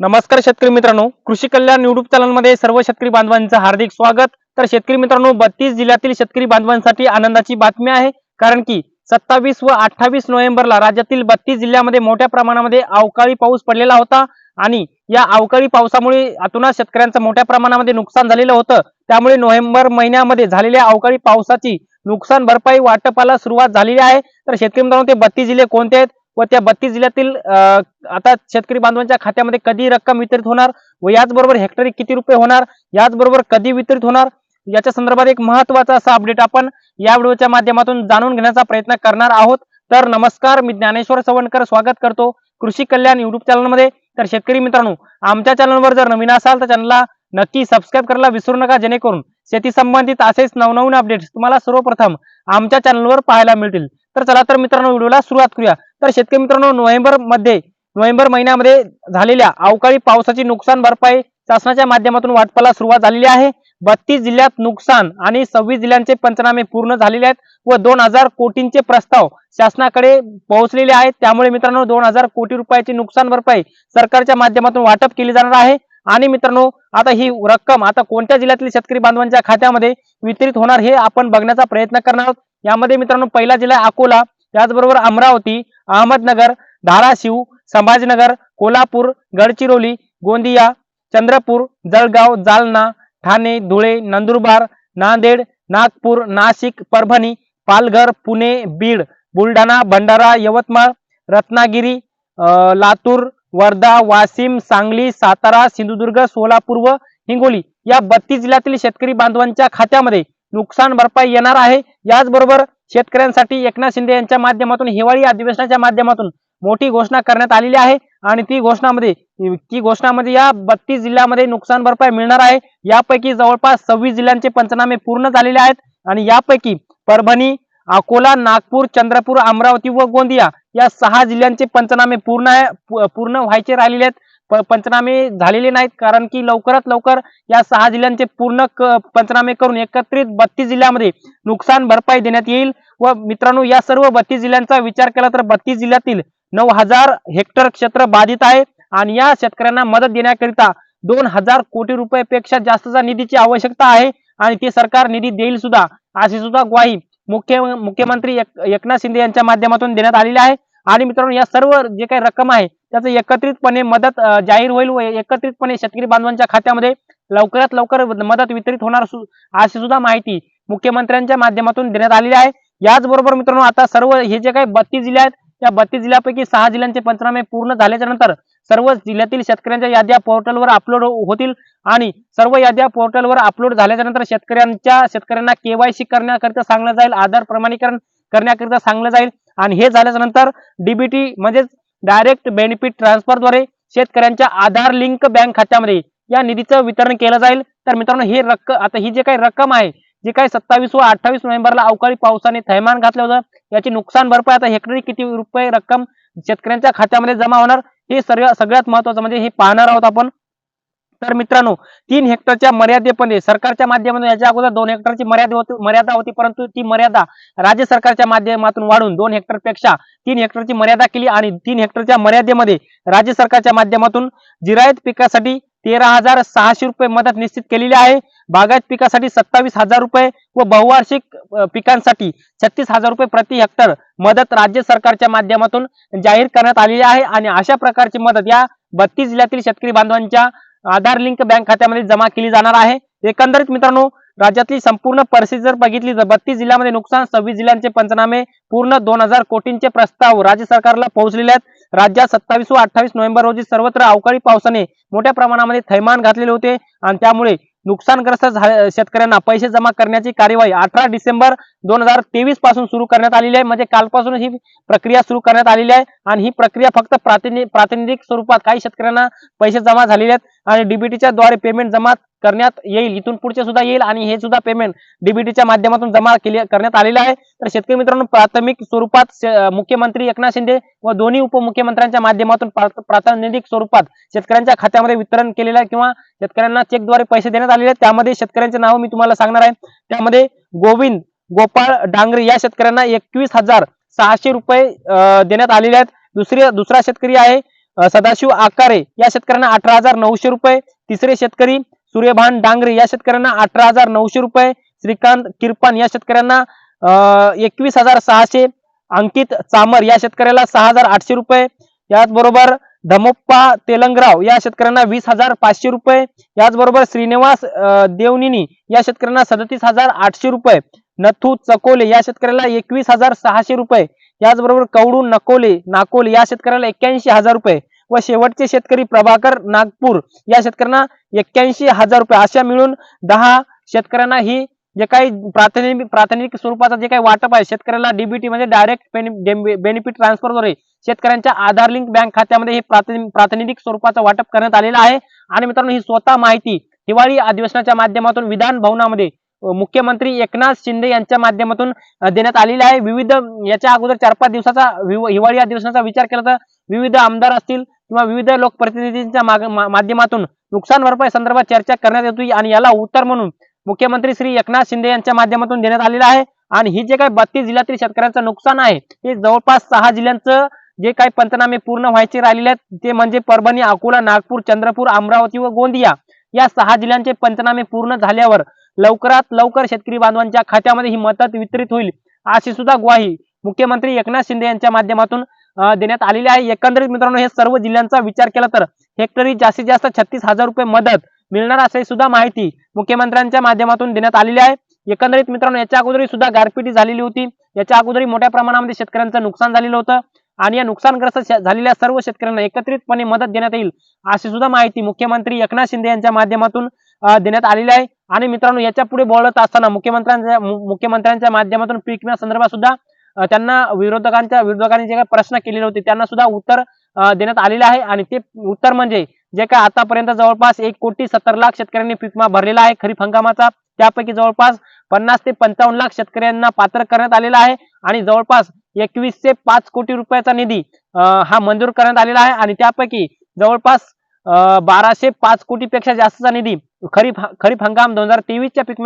नमस्कार शेतकरी मित्रांनो. कृषी कल्याण युट्यूब चॅनलमध्ये सर्व शेतकरी बांधवांचं हार्दिक स्वागत. तर शेतकरी मित्रांनो बत्तीस जिल्ह्यातील शेतकरी बांधवांसाठी आनंदाची बातमी आहे. कारण की सत्तावीस व अठ्ठावीस नोव्हेंबरला राज्यातील बत्तीस जिल्ह्यामध्ये मोठ्या प्रमाणामध्ये अवकाळी पाऊस पडलेला होता. आणि या अवकाळी पावसामुळे अतुना शेतकऱ्यांचं मोठ्या प्रमाणामध्ये नुकसान झालेलं होतं. त्यामुळे नोव्हेंबर महिन्यामध्ये झालेल्या अवकाळी पावसाची नुकसान भरपाई वाटपाला सुरुवात झालेली आहे. तर शेतकरी मित्रांनो ते बत्तीस जिल्हे कोणते आहेत? व त्या बत्तीस जिल्ह्यातील आता शेतकरी बांधवांच्या खात्यामध्ये कधी रक्कम वितरित होणार व याचबरोबर हेक्टरी किती रुपये होणार याचबरोबर कधी वितरित होणार याच्या संदर्भात एक महत्त्वाचा असा अपडेट आपण या व्हिडिओच्या माध्यमातून जाणून घेण्याचा प्रयत्न करणार आहोत. तर नमस्कार मी ज्ञानेश्वर सवणकर स्वागत करतो कृषी कल्याण युट्यूब चॅनलमध्ये. तर शेतकरी मित्रांनो आमच्या चॅनलवर जर नवीन असाल तर चॅनलला नक्की सबस्क्राईब करायला विसरू नका जेणेकरून शेती संबंधित असेच नवनवीन अपडेट्स तुम्हाला सर्वप्रथम आमच्या चॅनलवर पाहायला मिळतील. तर चला तर मित्रांनो व्हिडिओला सुरुवात करूया. तर शेतकरी मित्रांनो नोव्हेंबरमध्ये नोव्हेंबर महिन्यामध्ये झालेल्या अवकाळी पावसाची नुकसान भरपाई शासनाच्या माध्यमातून वाटपाला सुरुवात झालेली आहे. बत्तीस जिल्ह्यात नुकसान आणि सव्वीस जिल्ह्यांचे पंचनामे पूर्ण झालेले आहेत व दोन हजार कोटींचे प्रस्ताव शासनाकडे पोहोचलेले आहेत. त्यामुळे मित्रांनो दोन हजार कोटी रुपयाची नुकसान भरपाई सरकारच्या माध्यमातून वाटप केली जाणार आहे. आणि मित्रांनो आता ही रक्कम आता कोणत्या जिल्ह्यातील शेतकरी बांधवांच्या खात्यामध्ये वितरित होणार हे आपण बघण्याचा प्रयत्न करणार आहोत. यामध्ये मित्रांनो पहिला जिल्हा अकोला त्याचबरोबर अमरावती अहमदनगर धाराशिव संभाजीनगर कोल्हापूर गडचिरोली गोंदिया चंद्रपूर जळगाव जालना ठाणे धुळे नंदुरबार नांदेड नागपूर नाशिक परभणी पालघर पुणे बीड बुलढाणा भंडारा यवतमाळ रत्नागिरी लातूर वर्धा वाशिम सांगली सातारा सिंधुदुर्ग सोलापूर व हिंगोली या बत्तीस जिल्ह्यातील शेतकरी बांधवांच्या खात्यामध्ये नुकसान भरपाई येणार आहे. याचबरोबर शेतकऱ्यांसाठी एकनाथ शिंदे यांच्या माध्यमातून हिवाळी अधिवेशनाच्या माध्यमातून मोठी घोषणा करण्यात आलेली आहे. आणि ती घोषणामध्ये ती घोषणामध्ये या बत्तीस जिल्ह्यामध्ये नुकसान भरपाई मिळणार आहे. यापैकी जवळपास सव्वीस जिल्ह्यांचे पंचनामे पूर्ण झालेले आहेत. आणि यापैकी परभणी अकोला नागपूर चंद्रपूर अमरावती व गोंदिया या सहा जिल्ह्यांचे पंचनामे पूर्ण पूर्ण व्हायचे राहिलेले आहेत. पंचनामे झालेले नाहीत. कारण की लवकरात लवकर या सहा जिल्ह्यांचे पूर्ण पंचनामे करून एकत्रित बत्तीस जिल्ह्यामध्ये नुकसान भरपाई देण्यात येईल. व मित्रांनो या सर्व बत्तीस जिल्ह्यांचा विचार केला तर बत्तीस जिल्ह्यातील नऊ हजार हेक्टर क्षेत्र बाधित आहे. आणि या शेतकऱ्यांना मदत देण्याकरिता दोन हजार कोटी रुपयापेक्षा जास्तचा निधीची आवश्यकता आहे. आणि ते सरकार निधी देईल सुद्धा अशी सुद्धा ग्वाही मुख्य मुख्यमंत्री एकनाथ शिंदे यांच्या माध्यमातून देण्यात आलेली आहे. आणि मित्रांनो या सर्व जे काही रक्कम आहे त्याचं एकत्रितपणे मदत जाहीर होईल व एकत्रितपणे शेतकरी बांधवांच्या खात्यामध्ये लवकरात लवकर मदत वितरित होणार अशी सुद्धा माहिती मुख्यमंत्र्यांच्या माध्यमातून देण्यात आलेली आहे. याचबरोबर मित्रांनो आता सर्व हे जे काही बत्तीस जिल्हे आहेत त्या बत्तीस जिल्ह्यापैकी सहा जिल्ह्यांचे पंचनामे पूर्ण झाल्याच्यानंतर सर्व जिल्ह्यातील शेतकऱ्यांच्या याद्या पोर्टलवर अपलोड हो-, होतील आणि सर्व याद्या पोर्टलवर अपलोड झाल्याच्यानंतर शेतकऱ्यांच्या शेतकऱ्यांना केवायसी करण्याकरिता सांगण्यात जाईल आधार प्रमाणीकरण करण्याकरिता सांगलं जाईल आणि हे झाल्याच्यानंतर डीबीटी म्हणजेच डायरेक्ट बेनिफिट ट्रान्सफरद्वारे शेतकऱ्यांच्या आधार लिंक बँक खात्यामध्ये या निधीचं वितरण केलं जाईल. तर मित्रांनो ही रक्कम आता ही जे काही रक्कम आहे जी काही सत्तावीस व अठ्ठावीस नोव्हेंबरला अवकाळी पावसाने थैमान घातलं होतं याची नुकसान भरपाई आता हेक्टरी किती रुपये रक्कम शेतकऱ्यांच्या खात्यामध्ये जमा होणार हे सर्व सगळ्यात महत्वाचं म्हणजे हे पाहणार आहोत आपण. तर मित्रांनो तीन हेक्टरच्या मर्यादेपणे सरकारच्या माध्यमातून याच्या अगोदर दोन हेक्टरची मर्यादा होती मर्यादा होती परंतु ती मर्यादा राज्य सरकारच्या माध्यमातून वाढून दोन हेक्टरपेक्षा तीन हेक्टरची मर्यादा केली आणि तीन हेक्टरच्या मर्यादेमध्ये राज्य सरकारच्या माध्यमातून जिरायत पिकासाठी तेरा हजार सहाशे रुपये मदत निश्चित केलेली आहे. बागायत पिकासाठी सत्तावीस हजार रुपये व बहुवार्षिक पिकांसाठी छत्तीस हजार रुपये प्रति हेक्टर मदत राज्य सरकारच्या माध्यमातून जाहीर करण्यात आलेली आहे. आणि अशा प्रकारची मदत या बत्तीस जिल्ह्यातील शेतकरी बांधवांच्या आधार लिंक बँक खात्यामध्ये जमा केली जाणार आहे. एकंदरीत मित्रांनो राज्यातली संपूर्ण परिस्थिती जर बघितली तर बत्तीस जिल्ह्यामध्ये नुकसान सव्वीस जिल्ह्यांचे पंचनामे पूर्ण दोन हजार कोटींचे प्रस्ताव राज्य सरकारला पोहोचलेले आहेत. राज्यात सत्तावीस व अठ्ठावीस नोव्हेंबर रोजी सर्वत्र अवकाळी पावसाने मोठ्या प्रमाणामध्ये थैमान घातलेले होते आणि त्यामुळे नुकसानग्रस्त शेतकऱ्यांना पैसे जमा करण्याची कार्यवाही अठरा डिसेंबर दोन हजार तेवीसपासून सुरू करण्यात आलेली आहे. म्हणजे कालपासून ही प्रक्रिया सुरू करण्यात आलेली आहे. आणि ही प्रक्रिया फक्त प्रातिनि प्रातिनिधिक स्वरूपात काही शेतकऱ्यांना पैसे जमा झालेले आहेत. आणि डीबीटीच्या द्वारे पेमेंट जमा करण्यात येईल. इथून पुढचे सुद्धा येईल आणि हे सुद्धा पेमेंट डीबीटीच्या माध्यमातून जमा केले करण्यात आलेलं आहे. तर शेतकरी मित्रांनो प्राथमिक स्वरूपात मुख्यमंत्री एकनाथ शिंदे व दोन्ही उपमुख्यमंत्र्यांच्या माध्यमातून प्रातिनिधिक स्वरूपात शेतकऱ्यांच्या खात्यामध्ये वितरण केलेलं आहे किंवा शेतकऱ्यांना चेकद्वारे पैसे देण्यात आलेले आहेत. त्यामध्ये शेतकऱ्यांचे नाव मी तुम्हाला सांगणार आहे. त्यामध्ये गोविंद गोपाळ डांगरे या शेतकऱ्यांना एकवीस हजार सहाशे रुपये अं, देण्यात आलेले आहेत. दुसरी दुसरा शेतकरी आहे सदाशिव आकारे या शेतकऱ्यांना अठरा हजार नऊशे रुपये. तिसरे शेतकरी सूर्यभान डांगरे या शेतकऱ्यांना अठरा हजार नऊशे रुपये श्रीकांत किरपान या शेतकऱ्यांना एकवीस हजार सहाशे अंकित चामर या शेतकऱ्याला सहा हजार आठशे रुपये. याचबरोबर धमप्पा तेलंगराव या शेतकऱ्यांना वीस हजार पाचशे रुपये. याचबरोबर श्रीनिवास देवनिनी या शेतकऱ्यांना सदतीस हजार आठशे रुपये. नथू चकोले या शेतकऱ्याला एकवीस हजार सहाशे रुपये. याचबरोबर कवडू नकोले नाकोले या शेतकऱ्याला एक्क्याऐंशी हजार रुपये. व शेवटचे शेतकरी प्रभाकर नागपूर या शेतकऱ्यांना एक्क्याऐंशी हजार रुपये अशा मिळून दहा शेतकऱ्यांना ही जे काही प्राथमिक प्राथमिक स्वरूपाचं जे काही वाटप आहे शेतकऱ्याला डीबीटी म्हणजे डायरेक्ट बेनिफिट ट्रान्सफरद्वारे शेतकऱ्यांच्या आधार लिंक बँक खात्यामध्ये हे प्रातिनि- प्रातिनिधिक स्वरूपाचं वाटप करण्यात आलेलं आहे. आणि मित्रांनो ही स्वतः माहिती हिवाळी अधिवेशनाच्या माध्यमातून विधान भवनामध्ये मुख्यमंत्री एकनाथ शिंदे यांच्या माध्यमातून देण्यात आलेली आहे. विविध याच्या अगोदर चार पाच दिवसाचा हिवाळी अधिवेशनाचा विचार केला तर विविध आमदार असतील किंवा विविध लोकप्रतिनिधींच्या माध्यमातून नुकसान भरपाई संदर्भात चर्चा करण्यात येतो आणि याला उत्तर म्हणून मुख्यमंत्री श्री एकनाथ शिंदे यांच्या माध्यमातून देण्यात आलेलं आहे. आणि ही जे काही बत्तीस जिल्ह्यातील शेतकऱ्यांचं नुकसान आहे हे जवळपास सहा जिल्ह्यांचं जे काही पंचनामे पूर्ण व्हायचे राहिलेले आहेत ते म्हणजे परभणी अकोला नागपूर चंद्रपूर अमरावती व गोंदिया. या सहा जिल्ह्यांचे पंचनामे पूर्ण झाल्यावर लवकरात लवकर शेतकरी बांधवांच्या खात्यामध्ये ही मदत वितरित होईल अशी सुद्धा ग्वाही मुख्यमंत्री एकनाथ शिंदे यांच्या माध्यमातून देण्यात आलेली आहे. एकंदरीत मित्रांनो हे सर्व जिल्ह्यांचा विचार केला तर हेक्टरी जास्तीत जास्त छत्तीस हजार रुपये मदत मिळणार असे सुद्धा माहिती मुख्यमंत्र्यांच्या माध्यमातून देण्यात आलेली आहे. एकंदरीत मित्रांनो याच्या अगोदर सुद्धा गारपिटी झालेली होती. याच्या अगोदर मोठ्या प्रमाणामध्ये शेतकऱ्यांचं नुकसान झालेलं होतं आणि या नुकसानग्रस्त झालेल्या सर्व शेतकऱ्यांना एकत्रितपणे मदत देण्यात येईल अशी सुद्धा माहिती मुख्यमंत्री एकनाथ शिंदे यांच्या माध्यमातून देण्यात आलेली आहे. आणि मित्रांनो याच्यापुढे बोलत असताना मुख्यमंत्र्यांच्या मुख्यमंत्र्यांच्या माध्यमातून पीक विम्या संदर्भात सुद्धा त्यांना विरोधकांच्या विरोधकांनी जे काही प्रश्न केलेले होते त्यांना सुद्धा उत्तर देण्यात आलेले आहे. आणि ते उत्तर म्हणजे जे काय आतापर्यंत जवळपास एक कोटी सत्तर लाख शेतकऱ्यांनी पीकमा भरलेला आहे खरीप हंगामाचा. त्यापैकी जवळपास पन्नास ते पंचावन्न लाख शेतकऱ्यांना पात्र करण्यात आलेला आहे. आणि जवळपास एकवीस ते पाच कोटी रुपयाचा निधी हा मंजूर करण्यात आलेला आहे. आणि त्यापैकी जवळपास बाराशे पाच कोटी पेक्षा जास्तचा निधी खरीप खरीप हंगाम दोन हजार तेवीसच्या पीक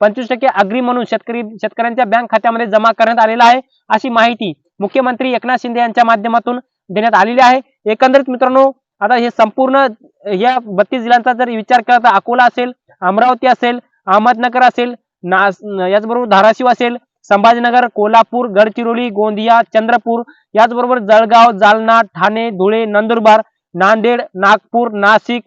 पंचवीस टक्के अग्री म्हणून शेतकरी शेतकऱ्यांच्या बँक खात्यामध्ये जमा करण्यात आलेला आहे. अशी माहिती मुख्यमंत्री एकनाथ शिंदे यांच्या माध्यमातून देण्यात आलेली आहे. एकंदरीत मित्रांनो आता हे संपूर्ण या बत्तीस जिल्ह्यांचा जर विचार केला तर अकोला असेल अमरावती असेल अहमदनगर असेल ना याचबरोबर धाराशिव असेल संभाजीनगर कोल्हापूर गडचिरोली गोंदिया चंद्रपूर याचबरोबर जळगाव जालना ठाणे धुळे नंदुरबार नांदेड नागपूर नाशिक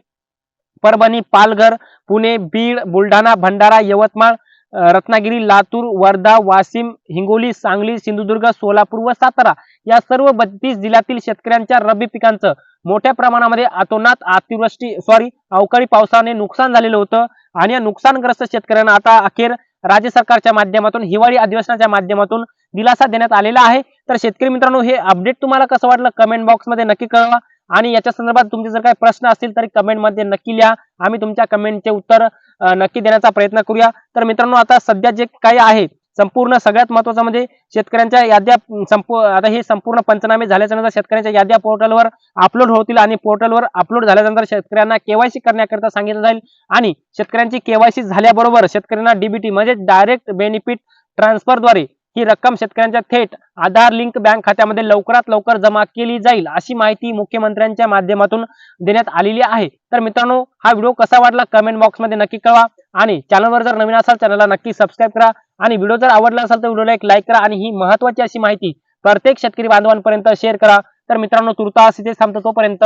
परभणी पालघर पुणे बीड बुलढाणा भंडारा यवतमाळ रत्नागिरी लातूर वर्धा वाशिम हिंगोली सांगली सिंधुदुर्ग सोलापूर व सातारा या सर्व बत्तीस जिल्ह्यातील शेतकऱ्यांच्या रब्बी पिकांचं मोठ्या प्रमाणामध्ये अतोनात अतिवृष्टी सॉरी अवकाळी पावसाने नुकसान झालेलं होतं आणि या नुकसानग्रस्त शेतकऱ्यांना आता अखेर राज्य सरकारच्या माध्यमातून हिवाळी अधिवेशनाच्या माध्यमातून दिलासा देण्यात आलेला आहे. तर शेतकरी मित्रांनो हे अपडेट तुम्हाला कसं वाटलं? कमेंट बॉक्समध्ये नक्की कळवा. आणि याच्या संदर्भात तुमचे जर काही प्रश्न असतील तरी कमेंटमध्ये नक्की लिहा. आम्ही तुमच्या कमेंटचे उत्तर नक्की देण्याचा प्रयत्न करूया. तर मित्रांनो आता सध्या जे काही आहे संपूर्ण सगळ्यात महत्वाचं म्हणजे शेतकऱ्यांच्या याद्या संपू आता हे संपूर्ण पंचनामे झाल्याच्यानंतर शेतकऱ्यांच्या याद्या पोर्टलवर अपलोड होतील आणि पोर्टलवर अपलोड झाल्यानंतर शेतकऱ्यांना केवायसी करण्याकरिता सांगितलं जाईल. आणि शेतकऱ्यांची केवायसी झाल्याबरोबर शेतकऱ्यांना डीबीटी म्हणजे डायरेक्ट बेनिफिट ट्रान्सफरद्वारे ही रक्कम शेतकऱ्यांच्या थेट आधार लिंक बँक खात्यामध्ये लवकरात लवकर जमा केली जाईल अशी माहिती मुख्यमंत्र्यांच्या माध्यमातून देण्यात आलेली आहे. तर मित्रांनो हा व्हिडिओ कसा वाटला कमेंट बॉक्समध्ये नक्की कळवा आणि चॅनलवर जर नवीन असाल चॅनलला नक्की सबस्क्राईब करा आणि व्हिडिओ जर आवडला असेल तर व्हिडिओला एक लाईक करा आणि ही महत्वाची अशी माहिती प्रत्येक शेतकरी बांधवांपर्यंत शेअर करा. तर मित्रांनो तुर्तास इथे थांबतो तोपर्यंत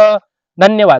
धन्यवाद.